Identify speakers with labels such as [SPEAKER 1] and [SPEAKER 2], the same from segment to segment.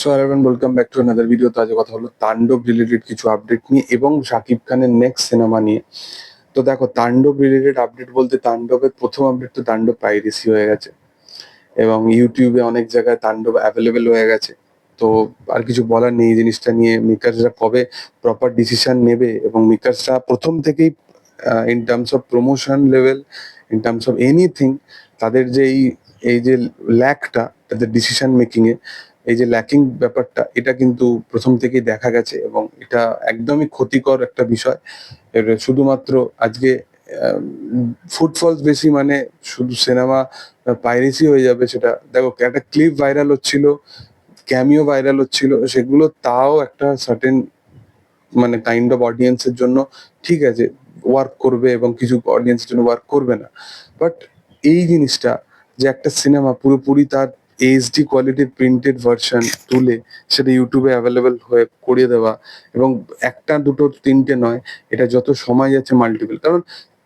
[SPEAKER 1] So everyone welcome back to another video তো আজ কথা হলো তাণ্ডব রিলেটেড কিছু আপডেট নিয়ে এবং শাকিব খানের নেক্সট সিনেমা নিয়ে। তো দেখো, তাণ্ডব রিলেটেড আপডেট বলতে তাণ্ডবের প্রথম আপডেট তো তাণ্ডব পাইরেসি হয়ে গেছে। এবং ইউটিউবে অনেক জায়গায় তাণ্ডব অ্যাভেলেবেল হয়ে গেছে। তো আর কিছু বলার নেই এই জিনিসটা নিয়ে। মেকার্সরা কবে প্রপার ডিসিশন নেবে এবং মেকার্সরা প্রথম থেকেই in terms of promotion level in terms of anything তাদের যে এই এই যে ল্যাকটা তাদের ডিসিশন মেকিং এ এই যে ল্যাকিং ব্যাপারটা, এটা কিন্তু প্রথম থেকেই দেখা গেছে এবং এটা একদমই ক্ষতিকর একটা বিষয়। শুধুমাত্র আজকে ফুটফলস বেশি মানে শুধু সিনেমা পাইরেসি হয়ে যাবে সেটা। দেখো, একটা ক্লিপ ভাইরাল হচ্ছিল ক্যামিও ভাইরাল হচ্ছিল, সেগুলো তাও একটা সার্টেন মানে কাইন্ড অফ অডিয়েন্সের জন্য ঠিক আছে ওয়ার্ক করবে এবং কিছু অডিয়েন্সের জন্য ওয়ার্ক করবে না। বাট এই জিনিসটা যে একটা সিনেমা পুরোপুরি তার এইচডি কোয়ালিটির প্রিন্টেড ভার্সন তুলে সেটা ইউটিউবে অ্যাভেলেবেল হয়ে করিয়ে দেওয়া এবং একটা, দুটো, তিনটে নয়, এটা যত সময় যাচ্ছে মাল্টিপল কারণ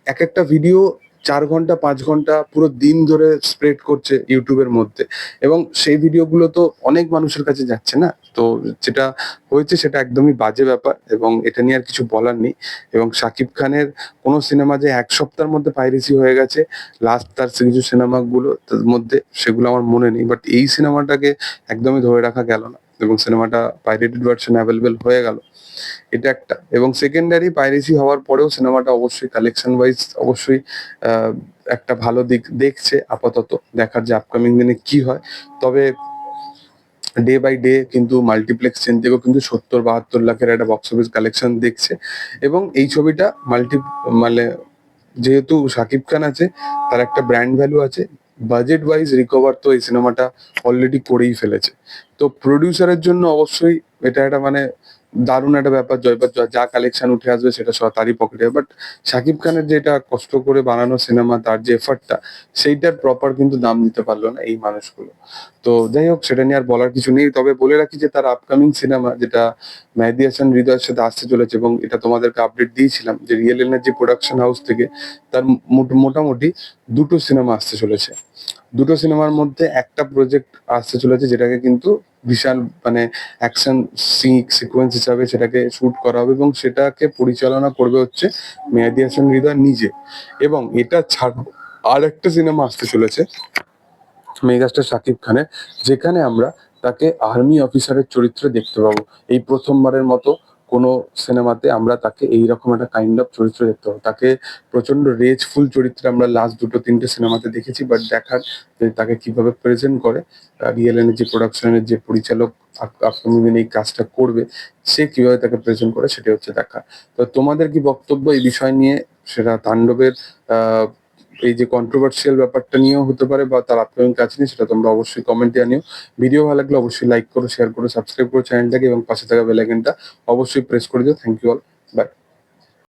[SPEAKER 1] এক একটা ভিডিও চার ঘণ্টা, পাঁচ ঘণ্টা পুরো দিন ধরে স্প্রেড করছে ইউটিউবের মধ্যে। এবং সেই ভিডিওগুলো তো অনেক মানুষের কাছে যাচ্ছে না? তো যেটা হয়েছে সেটা একদমই বাজে ব্যাপার এবং এটা নিয়ে আর কিছু বলার নেই। এবং শাকিব খানের কোনো সিনেমা যে এক সপ্তাহের মধ্যে পাইরেসি হয়ে গেছে লাস্ট তার কিছু সিনেমাগুলো তার মধ্যে সেগুলো আমার মনে নেই। বাট এই সিনেমাটাকে একদমই ধরে রাখা গেল না। এবং সিনেমাটা পাইরেটেড ভার্সন অ্যাভেলেবেল হয়ে গেল। এটা একটা। এবং সেকেন্ডারি পাইরেসি হওয়ার পরেও সিনেমাটা অবশ্যই কালেকশন ওয়াইজ অবশ্যই একটা ভালো দিক দেখছে আপাতত। দেখার যে আপকামিং দিনে কি হয়। তবে ডে বাই ডে কিন্তু মাল্টিপ্লেক্স চেন থেকেও কিন্তু সত্তর, বাহাত্তর লাখের একটা বক্স অফিস কালেকশন দেখছে। এবং এই ছবিটা মাল্টি মানে যেহেতু শাকিব খান আছে, তার একটা ব্র্যান্ড ভ্যালু আছে বাজেট ওয়াইজ রিকভার তো এই সিনেমাটা অলরেডি করেই ফেলেছে। তো প্রডিউসারের জন্য অবশ্যই এটা একটা মানে দারুণ একটা ব্যাপার জয়পাত জয় যা কালেকশন উঠে আসবে সেটা সব তারই পকেটে বাট শাকিব খানের যেটা কষ্ট করে বানানো সিনেমা তার যে এফার্টটা সেইটার প্রপার কিন্তু দাম দিতে পারল না এই মানুষগুলো। তো যাই হোক, সেটা নিয়ে আর বলার কিছু নেই। তবে বলে রাখি যে, তার আপকামিং সিনেমা যেটা মেহেদি হাসান হৃদয়ের সাথে আসতে চলেছে এবং এটা তোমাদেরকে আপডেট দিয়েছিলাম, যে রিয়েল এনার্জি প্রোডাকশন হাউস থেকে, তার মোট- মোটামুটি দুটো সিনেমা আসতে চলেছে। দুটো সিনেমার মধ্যে একটা প্রজেক্ট আসতে চলেছে, যেটাকে কিন্তু বিশাল মানে অ্যাকশন সিকোয়েন্স হিসাবে সেটাকে শুট করা হবে এবং সেটাকে পরিচালনা করবে হচ্ছে মেহেদি হাসান হৃদয় নিজে। এবং এটা ছাড়াও আর একটা সিনেমা আসতে চলেছে, মেগাস্টার শাকিব খানের, যেখানে আমরা তাকে আর্মি অফিসারের চরিত্রে দেখতে পাবো। এই প্রথমবারের মতো কোনো সিনেমাতে আমরা তাকে এইরকম একটা কাইন্ড অফ চরিত্র দেখতে পাবো। তাকে প্রচণ্ড রেজফুল চরিত্রে আমরা লাস্ট দুটো, তিনটে সিনেমাতে দেখেছি বাট দেখার যে তাকে কীভাবে প্রেজেন্ট করে রিয়েল এনার্জি প্রোডাকশনের যে পরিচালক আপকামিং দিনে এই কাজটা করবে, সে কীভাবে তাকে প্রেজেন্ট করে সেটা হচ্ছে দেখা। তো তোমাদের কি বক্তব্য এই বিষয় নিয়ে? সেটা তাণ্ডবের, আহ এই যে কন্ট্রোভার্সিয়াল ব্যাপারটা নিয়েও হতে পারে বা তার আপকামিং কাজ নিয়ে, সেটা তোমরা অবশ্যই কমেন্ট দিয়ে নিও ভিডিও ভালো লাগলে অবশ্যই লাইক করো শেয়ার করো সাবস্ক্রাইব করো চ্যানেলটাকে এবং পাশে থাকা বেলাইকনটা অবশ্যই প্রেস করে দিও। Thank you all by